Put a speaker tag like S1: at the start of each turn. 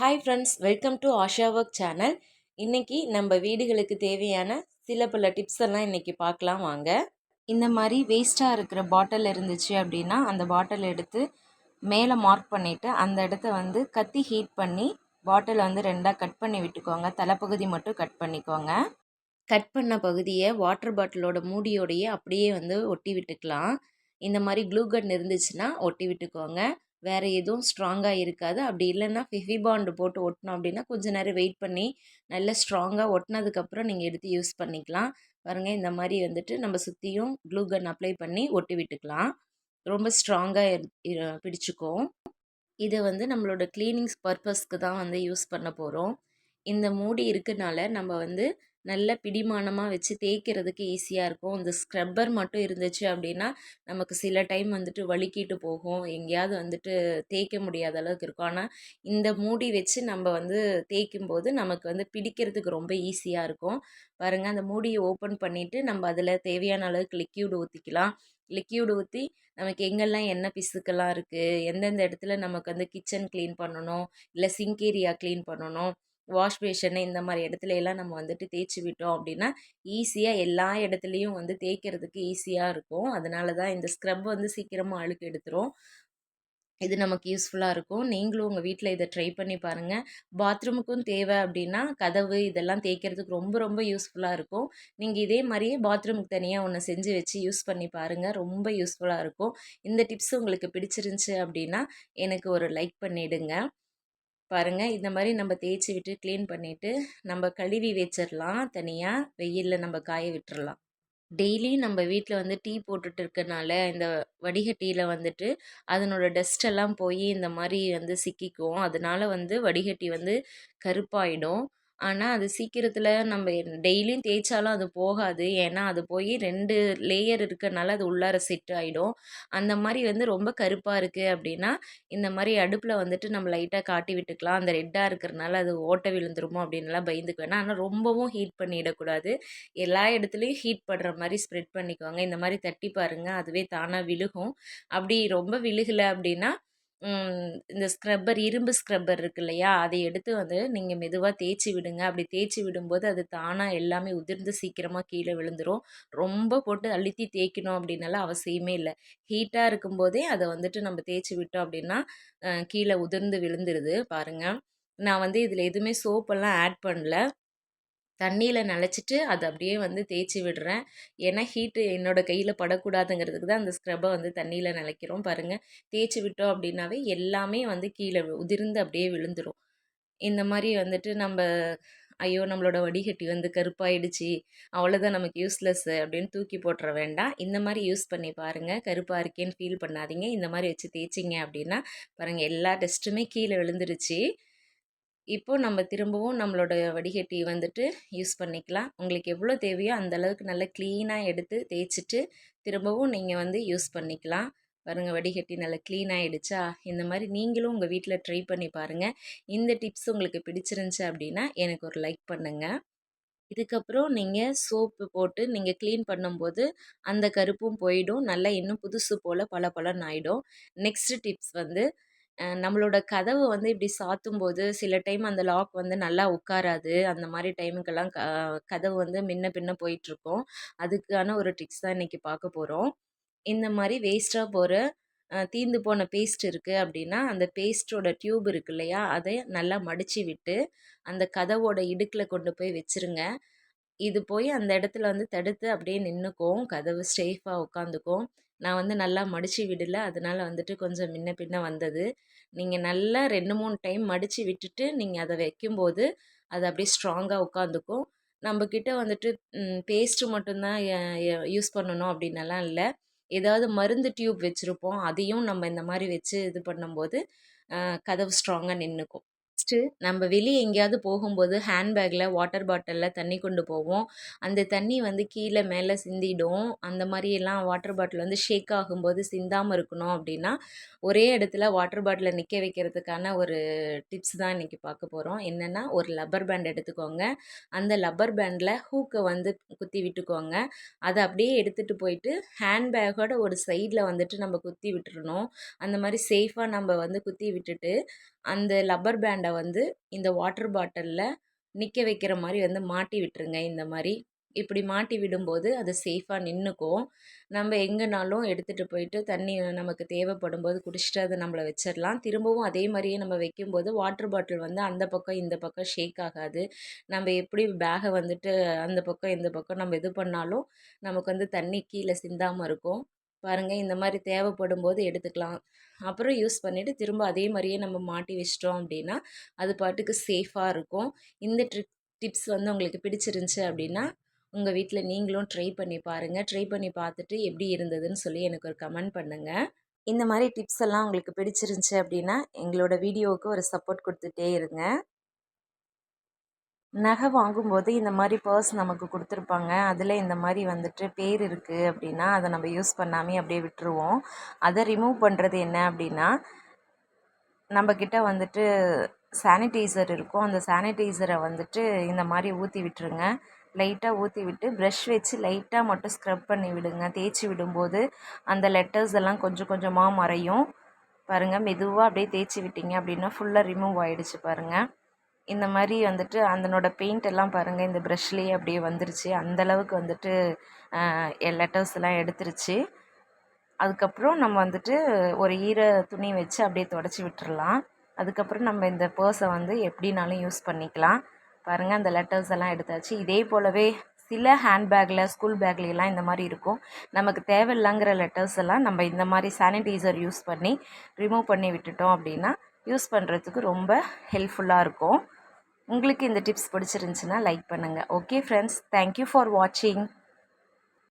S1: Hi friends welcome to Asha work channel இன்றைக்கி நம்ம வீடுகளுக்கு தேவையான சில பல டிப்ஸ் எல்லாம் இன்றைக்கி பார்க்கலாம் வாங்க. இந்த மாதிரி வேஸ்ட்டாக இருக்கிற பாட்டில் இருந்துச்சு அப்படின்னா அந்த பாட்டில் எடுத்து மேலே மார்க் பண்ணிவிட்டு அந்த இடத்த வந்து கத்தி ஹீட் பண்ணி பாட்டில் வந்து ரெண்டாக கட் பண்ணி விட்டுக்கோங்க. தலைப்பகுதி மட்டும் கட் பண்ணிக்கோங்க. கட் பண்ண பகுதியை வாட்டர் பாட்டிலோட மூடியோடையே அப்படியே வந்து ஒட்டி விட்டுக்கலாம். இந்த மாதிரி க்ளூ கன் இருந்துச்சுன்னா ஒட்டி விட்டுக்கோங்க. வேறு எதுவும் ஸ்ட்ராங்காக இருக்காது. அப்படி இல்லைன்னா ஃபெஃபி பாண்டு போட்டு ஒட்டினோம் அப்படின்னா கொஞ்சம் நேரம் வெயிட் பண்ணி நல்லா ஸ்ட்ராங்காக ஒட்டினதுக்கப்புறம் நீங்கள் எடுத்து யூஸ் பண்ணிக்கலாம். பாருங்கள் இந்த மாதிரி வந்துட்டு நம்ம சுற்றியும் க்ளூ கன் அப்ளை பண்ணி ஒட்டி விட்டுக்கலாம். ரொம்ப ஸ்ட்ராங்காக பிடிச்சிக்கும். இதை வந்து நம்மளோட க்ளீனிங்ஸ் பர்பஸ்க்கு தான் வந்து யூஸ் பண்ண போகிறோம் இந்த மூடி இருக்கனால நம்ம வந்து நல்ல பிடிமானமாக வச்சு தேய்க்கிறதுக்கு ஈஸியாக இருக்கும். இந்த ஸ்க்ரப்பர் மட்டும் இருந்துச்சு அப்படின்னா நமக்கு சில டைம் வந்துட்டு வலிக்கிட்டு போகும். எங்கேயாவது வந்துட்டு தேய்க்க முடியாத அளவுக்கு இருக்கும். ஆனால் இந்த மூடி வச்சு நம்ம வந்து தேய்க்கும் போது நமக்கு வந்து பிடிக்கிறதுக்கு ரொம்ப ஈஸியாக இருக்கும். பாருங்கள் அந்த மூடியை ஓப்பன் பண்ணிவிட்டு நம்ம அதில் தேவையான அளவுக்கு லிக்யூடு ஊற்றிக்கலாம் லிக்யூடு ஊற்றி நமக்கு எங்கெல்லாம் என்ன பிசுக்கெல்லாம் இருக்குது எந்தெந்த இடத்துல நமக்கு வந்து கிச்சன் க்ளீன் பண்ணணும் இல்லை சிங்க் ஏரியா க்ளீன் பண்ணணும் வாஷ் பேஷனு இந்த மாதிரி இடத்துல எல்லாம் நம்ம வந்துட்டு தேய்ச்சி விட்டோம் அப்படின்னா ஈஸியாக எல்லா இடத்துலையும் வந்து தேய்க்கிறதுக்கு ஈஸியாக இருக்கும். அதனால தான் இந்த ஸ்க்ரப் வந்து சீக்கிரமாக அழுக்கு எடுத்துரும். இது நமக்கு யூஸ்ஃபுல்லாக இருக்கும். நீங்களும் உங்கள் வீட்டில் இதை ட்ரை பண்ணி பாருங்கள் பாத்ரூமுக்கும் தேவை அப்படின்னா கதவு இதெல்லாம் தேய்க்கிறதுக்கு ரொம்ப ரொம்ப யூஸ்ஃபுல்லாக இருக்கும். நீங்கள் இதே மாதிரியே பாத்ரூமுக்கு தனியாக ஒன்று செஞ்சு வச்சு யூஸ் பண்ணி பாருங்கள் ரொம்ப யூஸ்ஃபுல்லாக இருக்கும். இந்த டிப்ஸ் உங்களுக்கு பிடிச்சிருந்துச்சி அப்படின்னா எனக்கு ஒரு லைக் பண்ணிவிடுங்க பாருங்கள் இந்த மாதிரி நம்ம தேய்ச்சி விட்டு க்ளீன் பண்ணிவிட்டு நம்ம கழுவி வச்சிடலாம் தனியாக வெயிலில் நம்ம காய விட்டுறலாம் டெய்லி நம்ம வீட்டில் வந்து டீ போட்டுட்டு இருக்கனால இந்த வடிகட்டியில் வந்துட்டு அதனோட டஸ்ட்டெல்லாம் போய் இந்த மாதிரி வந்து சிக்கிக்கும். அதனால வந்து வடிகட்டி வந்து கருப்பாயிடும். ஆனால் அது சீக்கிரத்தில் நம்ம டெய்லியும் தேய்ச்சாலும் அது போகாது. ஏன்னா அது போய் ரெண்டு லேயர் இருக்கிறனால அது உள்ளார செட் ஆகிடும் அந்த மாதிரி வந்து ரொம்ப கருப்பாக இருக்குது அப்படின்னா இந்த மாதிரி அடுப்பில் வந்துட்டு நம்ம லைட்டாக காட்டி விட்டுக்கலாம். அந்த ரெட்டாக இருக்கிறனால அது ஓட்ட விழுந்துருமோ அப்படின்லாம் பயந்துக்கு வேணாம் ஆனால் ரொம்பவும் ஹீட் பண்ணிடக்கூடாது. எல்லா இடத்துலையும் ஹீட் படுற மாதிரி ஸ்ப்ரெட் பண்ணிக்குவாங்க இந்த மாதிரி தட்டி பாருங்கள் அதுவே தானாக விழுகும். அப்படி ரொம்ப விழுகலை அப்படின்னா இந்த ஸ்க்ரப்பர் இரும்பு ஸ்க்ரப்பர் இருக்கு இல்லையா? அதை எடுத்து வந்து நீங்கள் மெதுவாக தேய்ச்சி விடுங்க. அப்படி தேய்ச்சி விடும்போது அது தானாக எல்லாமே உதிர்ந்து சீக்கிரமாக கீழே விழுந்துடும் ரொம்ப போட்டு அழுத்தி தேய்க்கணும் அப்படின்னால அவசியமே இல்லை. ஹீட்டாக இருக்கும்போதே அதை வந்துட்டு நம்ம தேய்ச்சி விட்டோம் அப்படின்னா கீழே உதிர்ந்து விழுந்துருது. பாருங்கள் நான் வந்து இதில் எதுவுமே சோப்பெல்லாம் ஆட் பண்ணல. தண்ணியில் நனைச்சிட்டு அதை அப்படியே வந்து தேய்ச்சி விடுறேன். ஏன்னா ஹீட்டு என்னோடய கையில் படக்கூடாதுங்கிறதுக்கு தான் அந்த ஸ்க்ரப்பை வந்து தண்ணியில் நினைக்கிறோம் பாருங்கள் தேய்ச்சி விட்டோம் அப்படின்னாவே எல்லாமே வந்து கீழே உதிர்ந்து அப்படியே விழுந்துடும் இந்த மாதிரி வந்துட்டு நம்ம ஐயோ நம்மளோட வடிகட்டி வந்து கருப்பாயிடுச்சு அவ்வளோதான் நமக்கு யூஸ்லெஸ் அப்படின்னு தூக்கி போட்டுற வேண்டாம். இந்த மாதிரி யூஸ் பண்ணி பாருங்கள் கருப்பாக இருக்கேன்னு ஃபீல் பண்ணாதீங்க. இந்த மாதிரி வச்சு தேய்ச்சிங்க அப்படின்னா பாருங்கள் எல்லா டெஸ்ட்டுமே கீழே விழுந்துருச்சு. இப்போது நம்ம திரும்பவும் நம்மளோட வடிகட்டி வந்துட்டு யூஸ் பண்ணிக்கலாம். உங்களுக்கு எவ்வளோ தேவையோ அந்த அளவுக்கு நல்லா க்ளீனாக எடுத்து தேய்ச்சிட்டு திரும்பவும் நீங்கள் வந்து யூஸ் பண்ணிக்கலாம். பாருங்கள் வடிகட்டி நல்லா க்ளீன் ஆகிடுச்சா இந்த மாதிரி நீங்களும் உங்கள் வீட்டில் ட்ரை பண்ணி பாருங்கள் இந்த டிப்ஸ் உங்களுக்கு பிடிச்சிருந்துச்சி அப்படின்னா எனக்கு ஒரு லைக் பண்ணுங்கள் இதுக்கப்புறம் நீங்கள் சோப்பு போட்டு நீங்கள் க்ளீன் பண்ணும்போது அந்த கருப்பும் போயிடும். நல்லா இன்னும் புதுசு போல் பல பலன் ஆகிடும் நெக்ஸ்ட்டு டிப்ஸ் வந்து நம்மளோட கதவை வந்து இப்படி சாத்தும்போது சில டைம் அந்த லாக் வந்து நல்லா உட்காராது. அந்த மாதிரி டைமுக்கெல்லாம் க கதவு வந்து முன்ன பின்ன போயிட்டுருக்கும். அதுக்கான ஒரு ட்ரிக்ஸ் தான் இன்றைக்கி பார்க்க போகிறோம் இந்த மாதிரி வேஸ்ட்டாக போகிற தீந்து போன பேஸ்ட் இருக்குது அப்படின்னா அந்த பேஸ்ட்டோட டியூப் இருக்கு இல்லையா அதை நல்லா மடித்து விட்டு அந்த கதவோட இடுக்கில் கொண்டு போய் வச்சுருங்க. இது போய் அந்த இடத்துல வந்து தடுத்து அப்படியே நின்றுக்கும் கதவு ஸ்டேஃபாக உட்காந்துக்கும். நான் வந்து நல்லா மடித்து விடல. அதனால் வந்துட்டு கொஞ்சம் முன்ன பின்ன வந்தது. நீங்கள் நல்லா ரெண்டு மூணு டைம் மடித்து விட்டுட்டு நீங்கள் அதை வைக்கும்போது அது அப்படியே ஸ்ட்ராங்காக உட்காந்துக்கும். நம்மக்கிட்ட வந்துட்டு பேஸ்ட்டு மட்டும்தான் யூஸ் பண்ணணும் அப்படின்னலாம் இல்லை. ஏதாவது மருந்து டியூப் வச்சுருப்போம். அதையும் நம்ம இந்த மாதிரி வச்சு இது பண்ணும்போது கதவு ஸ்ட்ராங்காக நின்றுக்கும் நெக்ஸ்ட்டு நம்ம வெளியே எங்கேயாவது போகும்போது ஹேண்ட்பேக்கில் வாட்டர் பாட்டிலில் தண்ணி கொண்டு போவோம். அந்த தண்ணி வந்து கீழே மேலே சிந்திடும். அந்த மாதிரியெல்லாம் வாட்டர் பாட்டில் வந்து ஷேக் ஆகும்போது சிந்தாமல் இருக்கணும் அப்படின்னா ஒரே இடத்துல வாட்டர் பாட்டிலை நிற்க வைக்கிறதுக்கான ஒரு டிப்ஸ் தான் இன்றைக்கி பார்க்க போகிறோம் என்னென்னா ஒரு லப்பர் பேண்ட் எடுத்துக்கோங்க. அந்த லப்பர் பேண்டில் ஹூக்கை வந்து குத்தி விட்டுக்கோங்க. அதை அப்படியே எடுத்துகிட்டு போயிட்டு ஹேண்ட்பேக்கோட ஒரு சைடில் வந்துட்டு நம்ம குத்தி விட்டுறணும். அந்த மாதிரி சேஃபாக நம்ம வந்து குத்தி விட்டுட்டு அந்த லப்பர் பேண்டை வந்து இந்த வாட்டர் பாட்டிலில் நிற்க வைக்கிற மாதிரி வந்து மாட்டி விட்டுருங்க. இந்த மாதிரி இப்படி மாட்டி விடும்போது அது சேஃபாக நின்றுக்கும் நம்ம எங்கேனாலும் எடுத்துகிட்டு போயிட்டு தண்ணி நமக்கு தேவைப்படும் போது குடிச்சிட்டு அதை நம்மளை வச்சிடலாம் திரும்பவும் அதே மாதிரியே நம்ம வைக்கும்போது வாட்டர் பாட்டில் வந்து அந்த பக்கம் இந்த பக்கம் ஷேக் ஆகாது. நம்ம எப்படி பேகை வந்துட்டு அந்த பக்கம் இந்த பக்கம் நம்ம இது பண்ணாலும் நமக்கு வந்து தண்ணி கீழே சிந்தாமல் இருக்கும். பாருங்கள் இந்த மாதிரி தேவைப்படும் போது எடுத்துக்கலாம். அப்புறம் யூஸ் பண்ணிவிட்டு திரும்ப அதே மாதிரியே நம்ம மாட்டி வச்சிட்டோம் அப்படின்னா அது பாட்டுக்கு சேஃபாக இருக்கும். இந்த ட்ரிக் டிப்ஸ் வந்து உங்களுக்கு பிடிச்சிருந்துச்சி அப்படின்னா உங்கள் வீட்டில் நீங்களும் ட்ரை பண்ணி பாருங்கள் ட்ரை பண்ணி பார்த்துட்டு எப்படி இருந்ததுன்னு சொல்லி எனக்கு ஒரு கமெண்ட் பண்ணுங்கள் இந்த மாதிரி டிப்ஸ் எல்லாம் உங்களுக்கு பிடிச்சிருந்துச்சி அப்படின்னா எங்களோட வீடியோவுக்கு ஒரு சப்போர்ட் கொடுத்துட்டே இருங்க. நகை வாங்கும்போது இந்த மாதிரி பர்ஸ் நமக்கு கொடுத்துருப்பாங்க. அதில் இந்த மாதிரி வந்துட்டு பேர் இருக்குது அப்படின்னா அதை நம்ம யூஸ் பண்ணாமே அப்படியே விட்டுருவோம். அதை ரிமூவ் பண்ணுறது என்ன அப்படின்னா நம்மக்கிட்ட வந்துட்டு சானிடைசர் இருக்கும். அந்த சானிடைசரை வந்துட்டு இந்த மாதிரி ஊற்றி விட்டுருங்க. லைட்டாக ஊற்றி விட்டு ப்ரஷ் வச்சு லைட்டாக மட்டும் ஸ்க்ரப் பண்ணி விடுங்க. தேய்ச்சி விடும்போது அந்த லெட்டர்ஸ் எல்லாம் கொஞ்சம் கொஞ்சமாக மறையும். பாருங்கள் மெதுவாக அப்படியே தேய்ச்சி விட்டீங்க அப்படின்னா ஃபுல்லாக ரிமூவ் ஆகிடுச்சு பாருங்கள் இந்த மாதிரி வந்துட்டு அதனோட பெயிண்ட் எல்லாம் பாருங்கள் இந்த ப்ரஷ்லேயே அப்படியே வந்துருச்சு. அந்தளவுக்கு வந்துட்டு லெட்டர்ஸ் எல்லாம் எடுத்துருச்சு. அதுக்கப்புறம் நம்ம வந்துட்டு ஒரு ஈர துணி வச்சு அப்படியே தொடச்சி விட்டுறலாம். அதுக்கப்புறம் நம்ம இந்த பர்ஸை வந்து எப்படினாலும் யூஸ் பண்ணிக்கலாம். பாருங்கள் அந்த லெட்டர்ஸ் எல்லாம் எடுத்தாச்சு. இதே போலவே சில ஹேண்ட்பேக்கில் ஸ்கூல் பேக்லாம் இந்த மாதிரி இருக்கும். நமக்கு தேவையில்லைங்கிற லெட்டர்ஸ் எல்லாம் நம்ம இந்த மாதிரி சானிடைசர் யூஸ் பண்ணி ரிமூவ் பண்ணி விட்டுட்டோம் அப்படின்னா யூஸ் பண்ணுறதுக்கு ரொம்ப ஹெல்ப்ஃபுல்லாக இருக்கும். உங்களுக்கு இந்த டிப்ஸ் பிடிச்சிருந்துச்சின்னா லைக் பண்ணுங்கள் okay friends thank you for வாட்சிங்